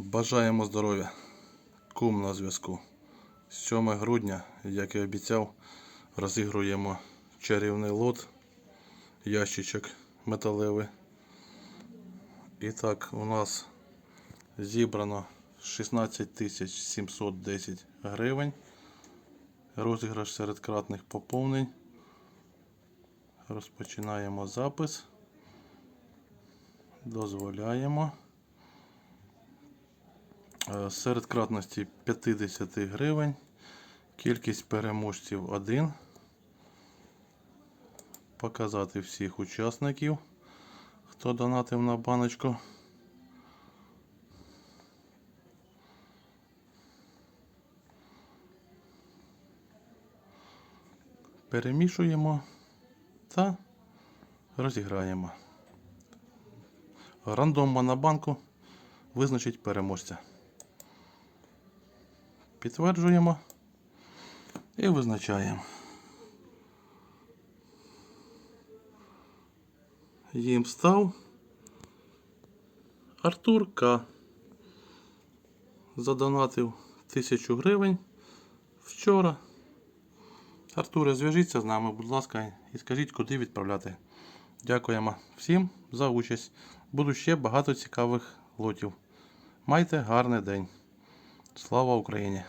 Бажаємо здоров'я. Кум на зв'язку. 7 грудня, як і обіцяв, розігруємо чарівний лот, ящичок металевий. І так, у нас зібрано 16 710 гривень. Розіграш серед кратних поповнень. Розпочинаємо запис. Дозволяємо. Е, Серед кратності 50 гривень. Кількість переможців 1. Показати всіх учасників, хто донатив на баночку. Перемішуємо та розіграємо. Рандом монобанку визначить переможця. Підтверджуємо і визначаємо. Їм став Артур К. Задонатив 1000 гривень вчора. Артуре, зв'яжіться з нами, будь ласка, і скажіть, куди відправляти. Дякуємо всім за участь. Буду ще багато цікавих лотів. Майте гарний день. Слава Україні!